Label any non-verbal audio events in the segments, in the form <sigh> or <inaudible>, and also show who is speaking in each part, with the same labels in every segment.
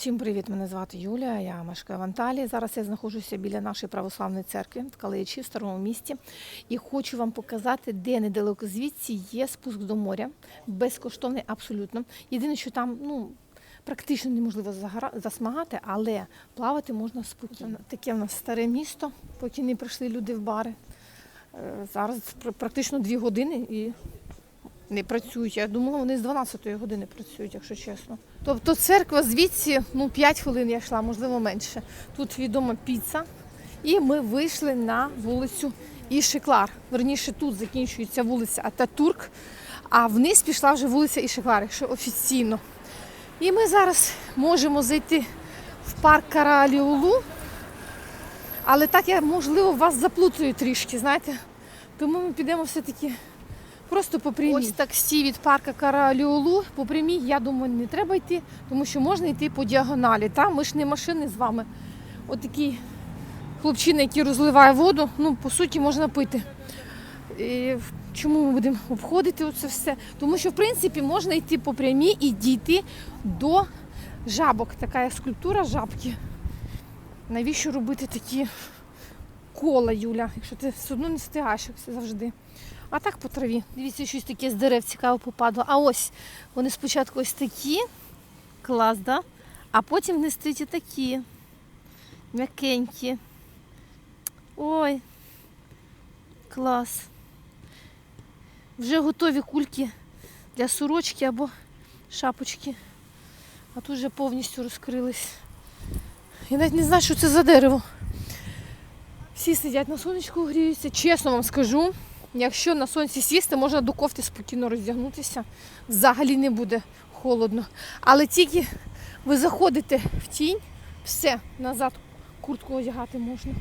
Speaker 1: Всім привіт! Мене звати Юлія, я мешкаю в Анталії. Зараз я знаходжуся біля нашої православної церкви в Калиячі, в старому місті. І хочу вам показати, де недалеко звідси є спуск до моря. Безкоштовний абсолютно. Єдине, що там ну, практично неможливо засмагати, але плавати можна спокійно. Таке в нас старе місто, поки не прийшли люди в бари. Е, Зараз пр- практично дві години і не працюють. Я думала, вони з 12-ї години працюють, якщо чесно. Тобто церква звідси, ну 5 хвилин я йшла, можливо, менше. Тут відома піца. І ми вийшли на вулицю Ішеклар. Верніше, тут закінчується вулиця Ататурк, а вниз пішла вже вулиця Ішеклар, якщо офіційно. І ми зараз можемо зайти в парк Караліулу. Але так я, можливо, вас заплутаю трішки, знаєте. Тому ми підемо все-таки Просто по прямій. Ось таксі від парка Караліолу. По прямій, я думаю, не треба йти, тому що можна йти по діагоналі. Та? Ми ж не машини з вами. Отакий хлопчина, який розливає воду, ну, по суті, можна пити. І чому ми будемо обходити це все? Тому що, в принципі, можна йти по прямій і дійти до жабок. Така скульптура жабки. Навіщо робити такі кола, Юля, якщо ти все одно не все завжди. А так по траві. Дивіться, щось таке з дерев цікаво попадло. А ось вони спочатку ось такі, клас, да? а потім вони стоять такі. М'якенькі. Ой, клас. Вже готові кульки для сорочки або шапочки. А тут вже повністю розкрились. Я навіть не знаю, що це за дерево. Всі сидять на сонечку, гріються. Чесно вам скажу, якщо на сонці сісти, можна до кофти спокійно роздягнутися. Взагалі не буде холодно. Але тільки ви заходите в тінь, все, назад куртку одягати можна.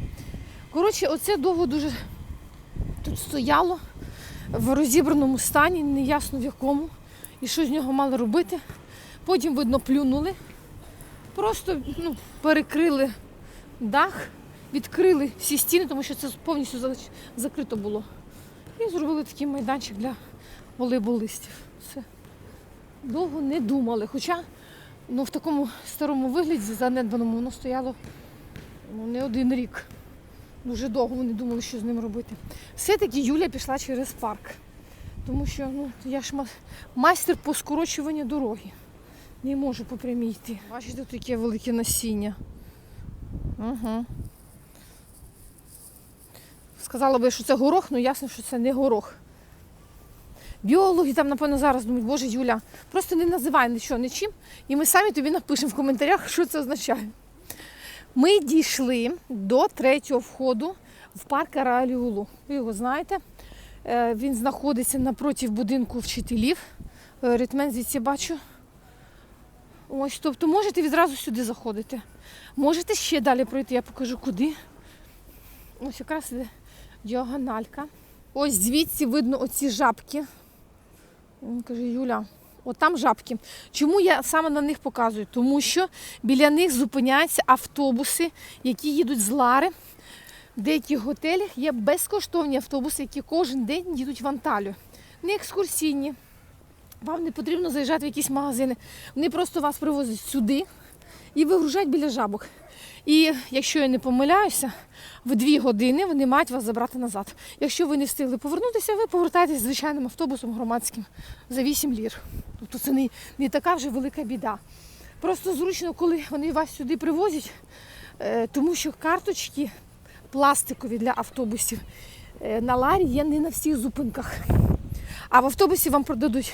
Speaker 1: Коротше, оце довго дуже тут стояло в розібраному стані, неясно в якому. І що з нього мали робити. Потім, видно, плюнули. Просто ну, перекрили дах відкрили всі стіни, тому що це повністю закрито було. І зробили такий майданчик для волейболистів. Все. Довго не думали. Хоча ну, в такому старому вигляді, занедбаному, воно стояло ну, не один рік. Дуже довго вони думали, що з ним робити. Все-таки Юля пішла через парк. Тому що ну, я ж майстер по скорочуванню дороги. Не можу по прямій йти. Бачите, тут таке велике насіння. Угу. Сказала би, що це горох, але ясно, що це не горох. Біологи там, напевно, зараз думають, боже Юля, просто не називай нічого нічим, і ми самі тобі напишемо в коментарях, що це означає. Ми дійшли до третього входу в парк Араліулу. Ви його знаєте. Е, Він знаходиться напроти будинку вчителів. Е, Ритмен звідси бачу. Ось, тобто можете відразу сюди заходити. Можете ще далі пройти, я покажу куди. Ось якраз іде діагональка. Ось звідси видно оці жабки. Він каже, Юля, от там жабки. Чому я саме на них показую? Тому що біля них зупиняються автобуси, які їдуть з Лари. В деяких готелях є безкоштовні автобуси, які кожен день їдуть в Анталію. Не екскурсійні. Вам не потрібно заїжджати в якісь магазини. Вони просто вас привозять сюди і вигружають біля жабок. І якщо я не помиляюся, в дві години вони мають вас забрати назад. Якщо ви не встигли повернутися, ви повертаєтесь звичайним автобусом громадським за 8 лір. Тобто це не, не така вже велика біда. Просто зручно, коли вони вас сюди привозять, е, тому що карточки пластикові для автобусів е, на ларі є не на всіх зупинках. А в автобусі вам продадуть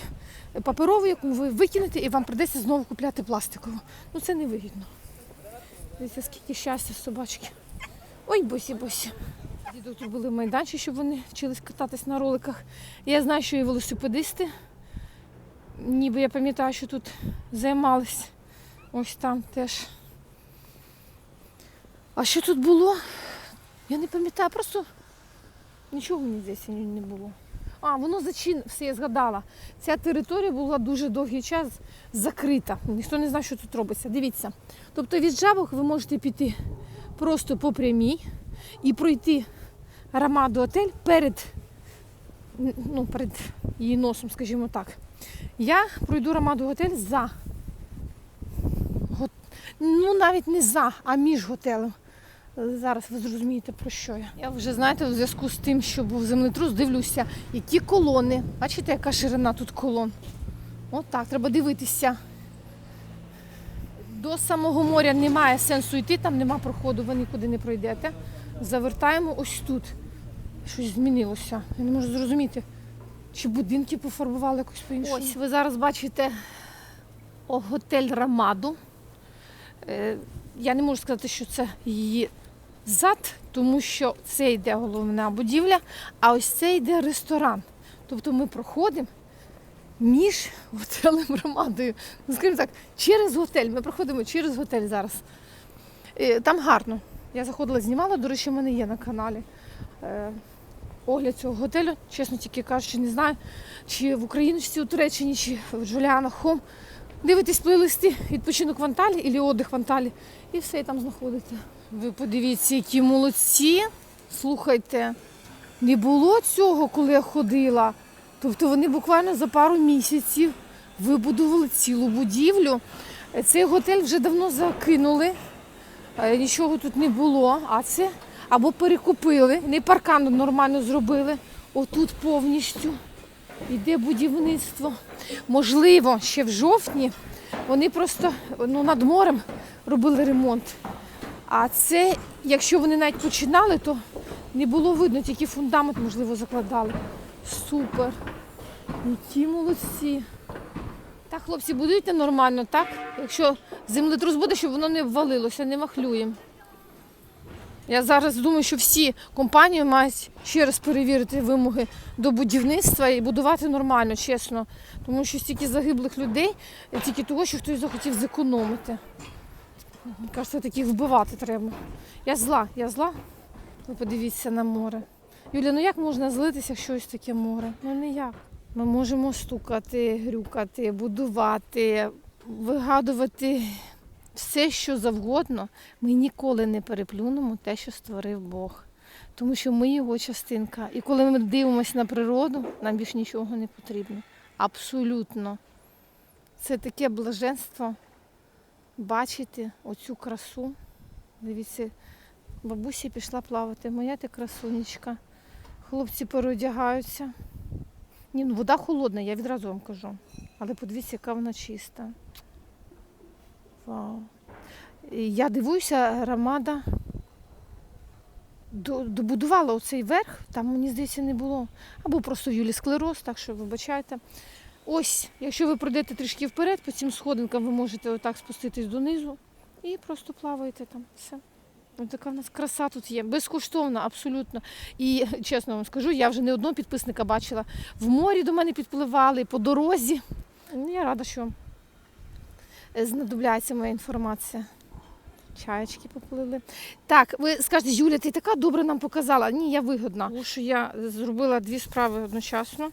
Speaker 1: паперову, яку ви викинете, і вам придеться знову купляти пластикову. Ну це невигідно. Дивіться, скільки щастя собачки. Ой, босі, босі. Діду тут були майданчики, щоб вони вчились кататись на роликах. Я знаю, що і велосипедисти. Ніби я пам'ятаю, що тут займались. Ось там теж. А що тут було? Я не пам'ятаю, просто нічого мені здається не було. А, воно зачин, все, я згадала. Ця територія була дуже довгий час закрита. Ніхто не знає, що тут робиться. Дивіться. Тобто від жабок ви можете піти просто по прямій і пройти Рамаду отель перед, ну, перед її носом, скажімо так. Я пройду Рамаду готель за Ну, навіть не за, а між готелем. Зараз ви зрозумієте про що я. Я вже знаєте, у зв'язку з тим, що був землетрус, дивлюся, які колони. Бачите, яка ширина тут колон. От так, треба дивитися. До самого моря немає сенсу йти, там нема проходу, ви нікуди не пройдете. Завертаємо ось тут. Щось змінилося. Я не можу зрозуміти, чи будинки пофарбували якось по-іншому. Ось ви зараз бачите о, готель Рамаду. Е, Я не можу сказати, що це її зад, тому що це йде головна будівля, а ось це йде ресторан. Тобто ми проходимо між готелем Ромадою. Ну, скажімо так, через готель. Ми проходимо через готель зараз. Е, Там гарно. Я заходила, знімала, до речі, в мене є на каналі. е, Огляд цього готелю, чесно тільки кажучи, не знаю, чи в Україночці у Туреччині, чи в Джуліана Хом. Дивитесь плейлисти відпочинок в Анталі або отдих в Анталі. І все і там знаходите. Ви подивіться, які молодці. Слухайте, не було цього, коли я ходила. Тобто вони буквально за пару місяців вибудували цілу будівлю. Цей готель вже давно закинули, е, нічого тут не було, а це або перекупили, не паркан нормально зробили. Отут повністю йде будівництво. Можливо, ще в жовтні вони просто ну, над морем робили ремонт. А це, якщо вони навіть починали, то не було видно, тільки фундамент, можливо, закладали. Супер. Які молодці. Так, хлопці, будуйте нормально, так? Якщо землетрус буде, щоб воно не ввалилося, не махлюємо. Я зараз думаю, що всі компанії мають ще раз перевірити вимоги до будівництва і будувати нормально, чесно. Тому що стільки загиблих людей, тільки того, що хтось захотів зекономити. Мені кажеться, таких вбивати треба. Я зла, я зла. Ви подивіться на море. Юля, ну як можна злитися, якщо ось таке море? Ну ніяк. Ми можемо стукати, грюкати, будувати, вигадувати все, що завгодно. Ми ніколи не переплюнемо те, що створив Бог. Тому що ми його частинка. І коли ми дивимося на природу, нам більш нічого не потрібно. Абсолютно. Це таке блаженство бачити оцю красу. Дивіться, бабуся пішла плавати. Моя ти красунечка. Хлопці переодягаються. Ні, ну вода холодна, я відразу вам кажу. Але подивіться, яка вона чиста. Вау. Я дивуюся, Рамада до- добудувала оцей верх, там, мені здається, не було. Або просто Юлі склероз, так що вибачайте. Ось, якщо ви пройдете трішки вперед, по цим сходинкам ви можете отак спуститись донизу і просто плаваєте там. Все. Ось така в нас краса тут є. Безкоштовна, абсолютно. І чесно вам скажу, я вже не одного підписника бачила. В морі до мене підпливали, по дорозі. Ну, Я рада, що знадобляється моя інформація. Чаєчки поплили. Так, ви скажете, Юля, ти така добре нам показала. Ні, я вигодна. Тому що я зробила дві справи одночасно.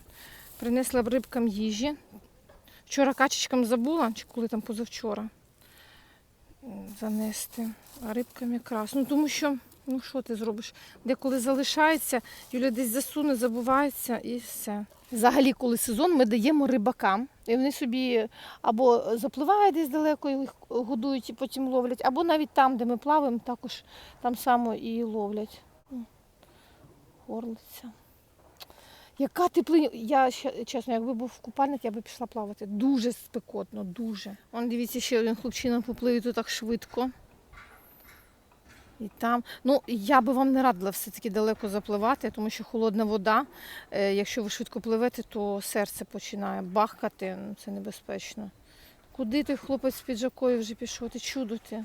Speaker 1: Принесла рибкам їжі. Вчора качечкам забула, чи коли там позавчора занести. А рибкам якраз. Ну тому що, ну що ти зробиш? Деколи залишається, Юля десь засуне, забувається і все. Взагалі, коли сезон, ми даємо рибакам. І вони собі або запливають десь далеко, їх годують і потім ловлять, або навіть там, де ми плаваємо, також там само і ловлять. Горлиця. Яка теплиня. Я чесно, якби був в купальник, я би пішла плавати. Дуже спекотно, дуже. Вон дивіться, ще один хлопчина поплив і тут так швидко. І там. Ну, я би вам не радила все-таки далеко запливати, тому що холодна вода. е, Якщо ви швидко пливете, то серце починає бахкати. Ну, це небезпечно. Куди той хлопець з піджакою вже пішов? Ти чудо ти.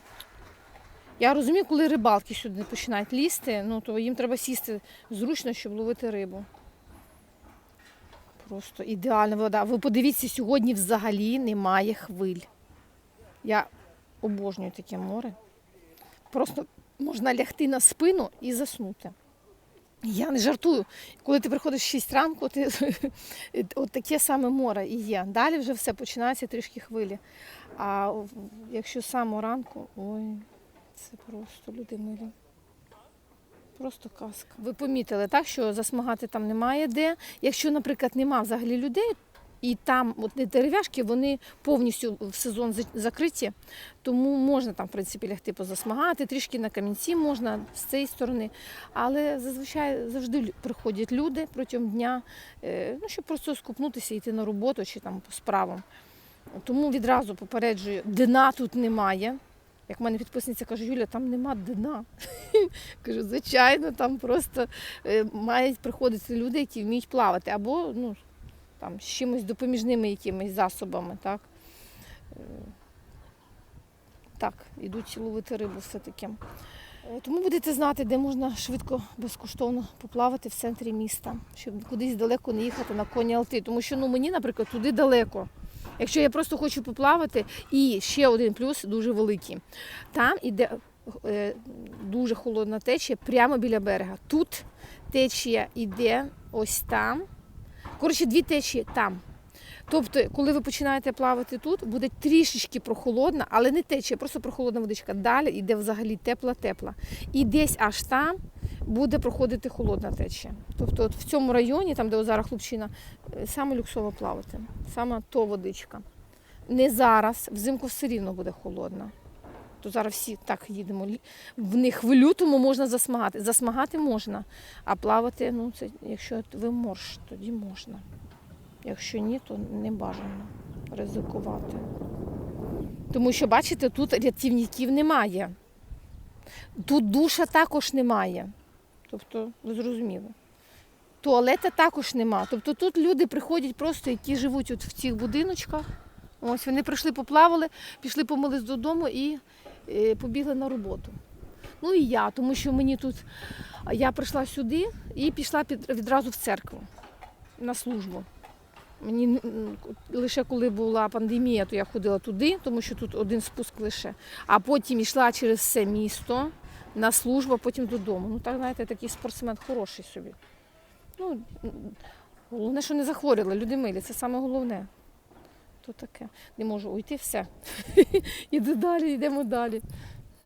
Speaker 1: Я розумію, коли рибалки сюди починають лізти, ну то їм треба сісти зручно, щоб ловити рибу. Просто ідеальна вода. Ви подивіться, сьогодні взагалі немає хвиль. Я обожнюю таке море. Просто можна лягти на спину і заснути. Я не жартую. Коли ти приходиш в 6 ранку, ти <laughs> от таке саме море і є. Далі вже все починається трішки хвилі. А якщо з самого ранку, ой, це просто люди милі. Просто казка. Ви помітили, так, що засмагати там немає де. Якщо, наприклад, нема взагалі людей, І там от дерев'яшки вони повністю в сезон закриті, тому можна там, в принципі, лягти позасмагати, трішки на камінці можна з цієї сторони. Але зазвичай завжди приходять люди протягом дня, е, ну, щоб просто скупнутися йти на роботу чи там по справам. Тому відразу попереджую, дна тут немає. Як в мене підписниця каже, Юля, там нема дна. <laughs> Кажу, звичайно, там просто е, мають приходити люди, які вміють плавати, або ну, там, з чимось допоміжними якимись засобами. Так, Е, так ідуть ловити рибу все-таки. Е, Тому будете знати, де можна швидко, безкоштовно поплавати в центрі міста, щоб кудись далеко не їхати на коні Алти. Тому що ну, мені, наприклад, туди далеко. Якщо я просто хочу поплавати, і ще один плюс дуже великий. Там іде е, дуже холодна течія прямо біля берега. Тут течія йде ось там. Коротше, дві течії там. Тобто, коли ви починаєте плавати тут, буде трішечки прохолодна, але не течія, просто прохолодна водичка. Далі йде взагалі тепла-тепла. І десь аж там буде проходити холодна течія. Тобто, от в цьому районі, там, де зараз хлопчина, е, саме люксово плавати, саме то водичка. Не зараз, взимку все рівно буде холодна. То зараз всі так їдемо. В них в лютому можна засмагати. Засмагати можна, а плавати, ну це якщо ви морж, тоді можна. Якщо ні, то не бажано ризикувати. Тому що, бачите, тут рятівників немає. Тут душа також немає. Тобто, ви зрозуміли. Туалета також нема. Тобто тут люди приходять просто, які живуть от в цих будиночках. Ось вони прийшли, поплавали, пішли помились додому і е, побігли на роботу. Ну і я, тому що мені тут я прийшла сюди і пішла під, відразу в церкву на службу. Мені лише коли була пандемія, то я ходила туди, тому що тут один спуск лише. А потім йшла через все місто на службу, а потім додому. Ну так, знаєте, такий спортсмен хороший собі. Ну, головне, що не захворіла, люди милі, це саме головне. То таке. Не можу уйти, все. <laughs> Іду далі, йдемо далі.